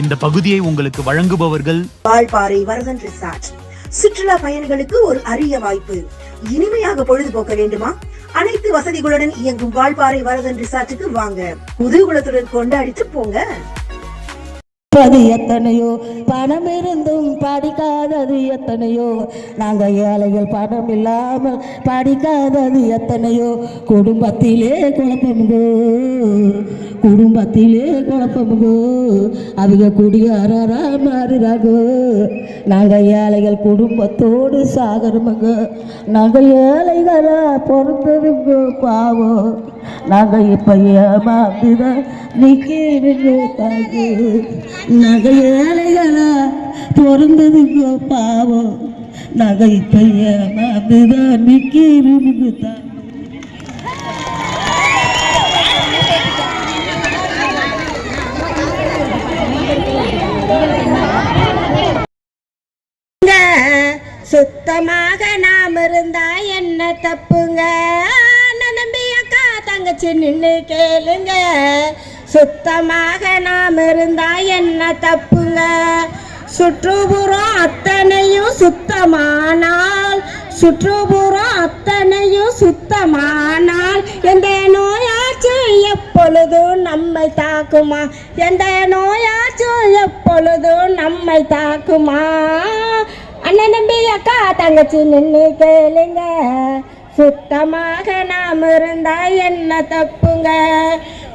இந்த பகுதியை உங்களுக்கு வழங்குபவர்கள் வால்பாறை வரதன் ரிசார்ட் சுற்றுலா பயணிகளுக்கு ஒரு அரிய வாய்ப்பு. இனிமையாக பொழுதுபோக்க வேண்டுமா? அனைத்து வசதிகளுடன் இயங்கும் வால்பாறை வரதன் ரிசார்ட்டுக்கு வாங்க. புது குதூகுலத்துடன் கொண்டாடிட்டு போங்க. படிப்பது எத்தனையோ? பணம் இருந்தும் படிக்காதது எத்தனையோ? நாங்கள் ஏழைகள் பணம் இல்லாமல் படிக்காதது எத்தனையோ? குடும்பத்திலே குழப்பமுகோ குடும்பத்திலே குழப்பமுகோ அவங்க குடியாரா மாறுறாங்கோ. நாங்கள் ஏழைகள் குடும்பத்தோடு சாகரமுங்க. நாங்கள் ஏழைகளா பொறுத்ததுங்க பாவம். நாங்கள் இப்போ ஏமாந்துதான் நிற்கிறோங்க தாங்க நாங்கள் ஏழைகளா பாவம். நாங்கள் இப்போ ஏமாந்துதான் நிற்கிறோங்க சுத்தமாக நாம் இருந்தா என்ன தப்புங்க? தங்கச்சி நின்று கேளுங்க. சுத்தமாக நாம் இருந்தா என்ன தப்புங்க? சுற்றுப்புறம் அத்தனையும் சுத்தமானால் சுற்றுப்புறம் அத்தனையும் சுத்தமானால் எந்த நோயாச்சும் எப்பொழுதும் நம்மை தாக்குமா? எந்த நோயாச்சும் எப்பொழுதும் நம்மை தாக்குமா? அண்ணன் நம்பி அக்கா தங்கச்சி நின்று கேளுங்க. சுத்தமாக நாம் இருந்தா என்ன தப்புங்க?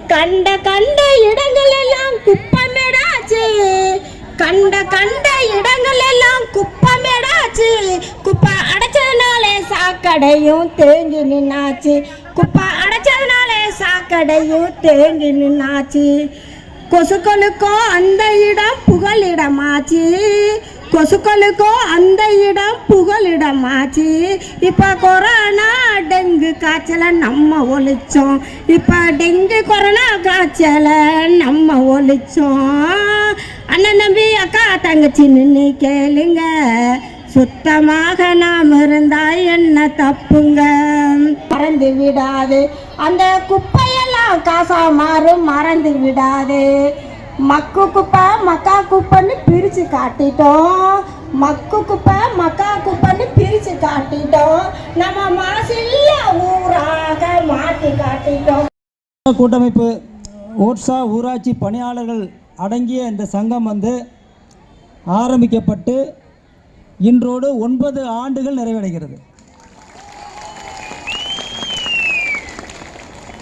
கண்ட கண்ட இடங்கள் எல்லாம் குப்பமேடாச்சு. கண்ட கண்ட இடங்கள் எல்லாம் குப்பமேடாச்சு. குப்பை அடைச்சதுனாலே சாக்கடையும் தேங்கி நின்னாச்சு. குப்பை அடைச்சதுனாலே சாக்கடையும் தேங்கி நின்னாச்சு. கொசுக்களுக்கும் அந்த இடம் புகலிடமாச்சு. கொசுக்களுக்கும் அந்த இடம் புகலிடமாச்சு. இப்போ கொரோனா டெங்கு காய்ச்சலை நம்ம ஒழிச்சோம். இப்போ டெங்கு கொரோனா காய்ச்சலை நம்ம ஒழிச்சோம். அண்ணன் தம்பி அக்கா தங்கச்சி நின்று கேளுங்க. சுத்தமாக நாம் இருந்தா என்ன தப்புங்க? மறந்து விடாது. அந்த குப்பையெல்லாம் காசா மாறும் மறந்து விடாது. மக்கு குப்பை மக்கா குப்பைன்னு பிரித்து காட்டிட்டோம். மக்கு குப்பை மக்கா குப்பைன்னு பிரித்து காட்டிட்டோம். நம்ம மனசில்ல ஊராக மாற்றி காட்டிட்டோம். கூட்டமைப்பு ஓட்ஸா ஊராட்சி பணியாளர்கள் அடங்கிய இந்த சங்கம் வந்து ஆரம்பிக்கப்பட்டு இன்றோடு ஒன்பது ஆண்டுகள் நிறைவடைகிறது.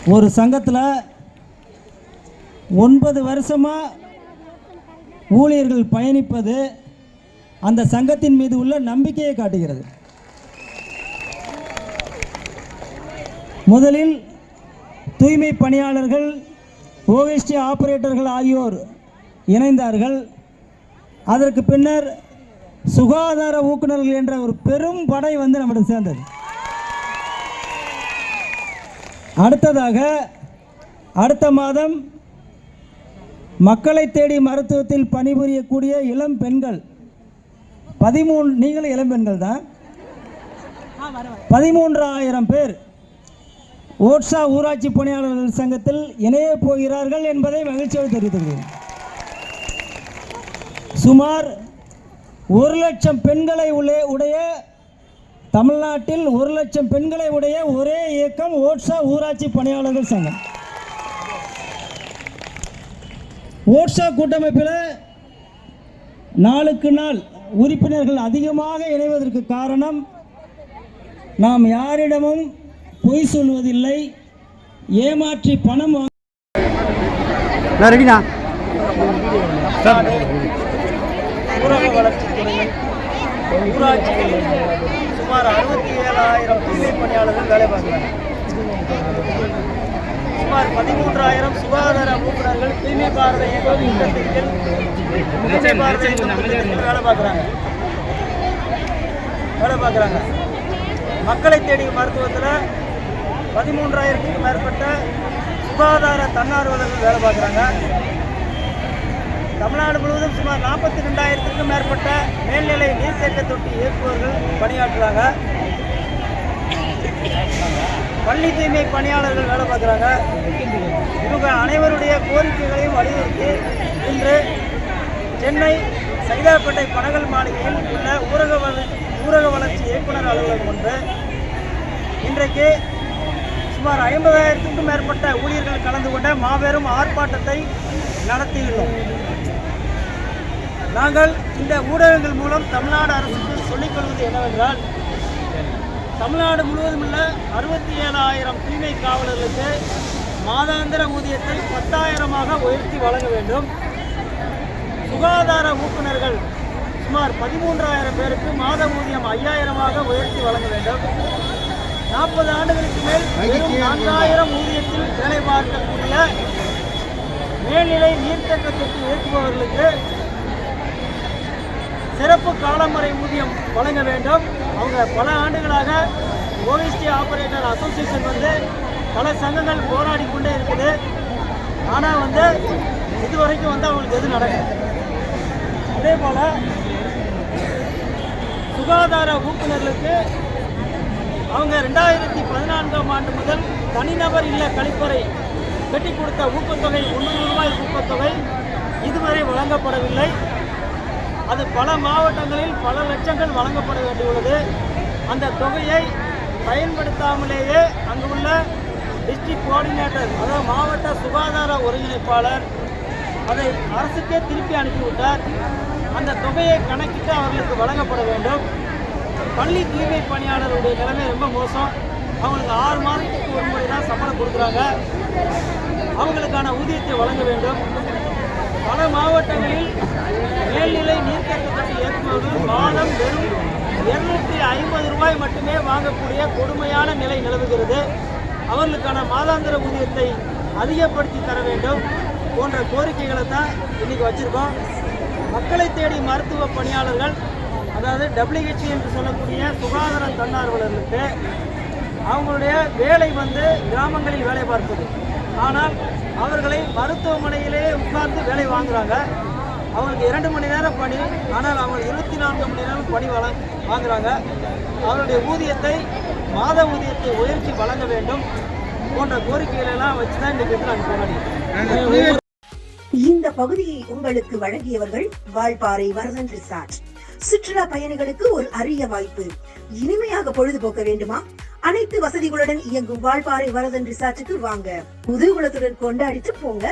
ஒரு சங்கத்தில் ஒன்பது வருஷமாக ஊழியர்கள் பயணிப்பது அந்த சங்கத்தின் மீது உள்ள நம்பிக்கையை காட்டுகிறது. முதலில் தூய்மை பணியாளர்கள் ஓஎஸ்டி ஆபரேட்டர்கள் ஆகியோர் இணைந்தார்கள். அதற்கு பின்னர் சுகாதார ஊக்குநர்கள் என்ற ஒரு பெரும் படை வந்து நம்மிடம் சேர்ந்தது. அடுத்ததாக அடுத்த மாதம் மக்களை தேடி மருத்துவத்தில் பணிபுரியக்கூடிய இளம் பெண்கள். பதிமூணு நீங்களும் இளம் பெண்கள் தான். பதிமூன்றாயிரம் பேர் ஓட்ஸா ஊராட்சி பணியாளர்கள் சங்கத்தில் இணையப் போகிறார்கள் என்பதை மகிழ்ச்சியோடு தெரிவித்துள்ளேன் சுமார் ஒரு லட்சம் பெண்களை உள்ளே உடைய தமிழ்நாட்டில் ஒரு லட்சம் பெண்களை உடைய ஒரே இயக்கம் ஓட்ஸா ஊராட்சி பணியாளர்கள் சங்கம். ஓட்ஸா கூட்டமைப்பில் நாளுக்கு நாள் உறுப்பினர்கள் அதிகமாக இணைவதற்கு காரணம் நாம் யாரிடமும் பொய் சொல்வதில்லை. ஏமாற்றி பணம் ரெடிண்ணா ஊரக வளர்ச்சித்துறையில் ஊராட்சிகளில் சுமார் அறுபத்தி ஏழாயிரம் பணியாளர்கள் வேலை பார்க்குறாங்க சுமார் பதிமூன்றாயிரம் சுகாதார ஊக்குநர்கள் தூய்மை பாரத இயக்கம் தூய்மை பாரத திட்டத்திற்கு வேலை பார்க்குறாங்க. வேலை பார்க்குறாங்க. மக்களை தேடி மருத்துவத்தில் பதிமூன்றாயிரத்துக்கும் மேற்பட்ட சுகாதார தன்னார்வலர்கள் வேலை பார்க்குறாங்க. தமிழ்நாடு முழுவதும் சுமார் நாற்பத்தி ரெண்டாயிரத்துக்கும் மேற்பட்ட மேல்நிலை நீர்த்தேக்க தொட்டி இயக்குபவர்கள் பணியாற்றுறாங்க. பள்ளி தூய்மை பணியாளர்கள் வேலை பார்க்குறாங்க. இவங்க அனைவருடைய கோரிக்கைகளையும் வலியுறுத்தி இன்று சென்னை சைதாப்பேட்டை பனகல் மாளிகையில் உள்ள ஊரக வள ஊரக வளர்ச்சி இயக்குனர் அலுவலகம் ஒன்று. இன்றைக்கு சுமார் ஐம்பதாயிரத்துக்கும் மேற்பட்ட ஊழியர்கள் கலந்து கொண்ட மாபெரும் ஆர்ப்பாட்டத்தை நடத்தியுள்ளோம். நாங்கள் இந்த ஊடகங்கள் மூலம் தமிழ்நாடு அரசுக்கு சொல்லிக்கொள்வது என்னவென்றால் தமிழ்நாடு முழுவதும் உள்ள அறுபத்தி ஏழாயிரம் தூய்மை காவலர்களுக்கு மாதாந்திர ஊதியத்தை பத்தாயிரமாக உயர்த்தி வழங்க வேண்டும். சுகாதார ஊக்குநர்கள் சுமார் பதிமூன்றாயிரம் பேருக்கு மாத ஊதியம் ஐயாயிரமாக உயர்த்தி வழங்க வேண்டும். நாற்பது ஆண்டுகளுக்கு மேல் வெறும் நான்காயிரம் ஊதியத்தில் வேலை பார்க்கக்கூடிய மேல்நிலை நீர்த்தக்கத்திற்கு இயக்குபவர்களுக்கு சிறப்பு காலமுறை ஊதியம் வழங்க வேண்டும். அவங்க பல ஆண்டுகளாக ஓஎஸ்டி ஆபரேட்டர் அசோசியேஷன் வந்து பல சங்கங்கள் போராடி கொண்டே இருக்குது. ஆனால் வந்து இதுவரைக்கும் வந்து அவங்களுக்கு எது நடக்குது அதே போல் சுகாதார ஊக்குநர்களுக்கு அவங்க ரெண்டாயிரத்தி பதினான்காம் ஆண்டு முதல் தனிநபர் இல்ல கழிப்பறை கட்டி கொடுத்த ஊக்கத்தொகை முந்நூறு ரூபாய் ஊக்கத்தொகை இதுவரை வழங்கப்படவில்லை. அது பல மாவட்டங்களில் பல லட்சங்கள் வழங்கப்பட வேண்டியுள்ளது. அந்த தொகையை பயன்படுத்தாமலேயே அங்கு உள்ள டிஸ்ட்ரிக்ட் கோஆர்டினேட்டர் அதாவது மாவட்ட சுகாதார ஒருங்கிணைப்பாளர் அதை அரசுக்கே திருப்பி அனுப்பிவிட்டார். அந்த தொகையை கணக்கிட்டு அவர்களுக்கு வழங்கப்பட வேண்டும். பள்ளி தூய்மை பணியாளருடைய நிலைமை ரொம்ப மோசம். அவங்களுக்கு ஆறு மாதத்துக்கு ஒரு முறை தான் சம்பளம் கொடுக்குறாங்க. அவங்களுக்கான ஊதியத்தை வழங்க வேண்டும். பல மாவட்டங்களில் மேல்நிலை நீர்த்தேக்க தொட்டி இயக்குபவர்கள் மாதம் வெறும் இருநூற்றி ஐம்பது ரூபாய் மட்டுமே வாங்கக்கூடிய கொடுமையான நிலை நிலவுகிறது. அவர்களுக்கான மாதாந்திர ஊதியத்தை அதிகப்படுத்தி தர வேண்டும் போன்ற கோரிக்கைகளை தான் இன்னைக்கு வச்சுருக்கோம். மக்களை தேடி மருத்துவ பணியாளர்கள் அதாவது டபிள்யூஹெச்சி என்று சொல்லக்கூடிய சுகாதார தன்னார்வலர்களுக்கு அவங்களுடைய வேலை வந்து கிராமங்களில் வேலை பார்ப்பது ஆனால் அவர்களை மருத்துவமனையிலே உட்கார்ந்து வேலை வாங்குறாங்க. அவங்களுக்கு இரண்டு மணி நேரம் பணி ஆனால் அவங்க இருபத்தி நான்கு மணி நேரம் பணி வழ வாங்குறாங்க. அவருடைய ஊதியத்தை மாத ஊதியத்தை உயர்த்தி வழங்க வேண்டும் போன்ற கோரிக்கைகளெல்லாம் வச்சுதான் வச்சு தான் இன்றைக்கு நாங்கள் போராடி இந்த பகுதியை உங்களுக்கு வழங்கியவர்கள் வால்பாறை வரதன் ரிசார்ட். சுற்றுலா பயணிகளுக்கு ஒரு அரிய வாய்ப்பு. இனிமையாக பொழுதுபோக்க வேண்டுமா? அனைத்து வசதிகளுடன் இயங்கும் வால்பாறை வரதன் ரிசார்ட்டுக்கு வாங்க. புது புதுகுலத்துடன் கொண்டாடிட்டு போங்க.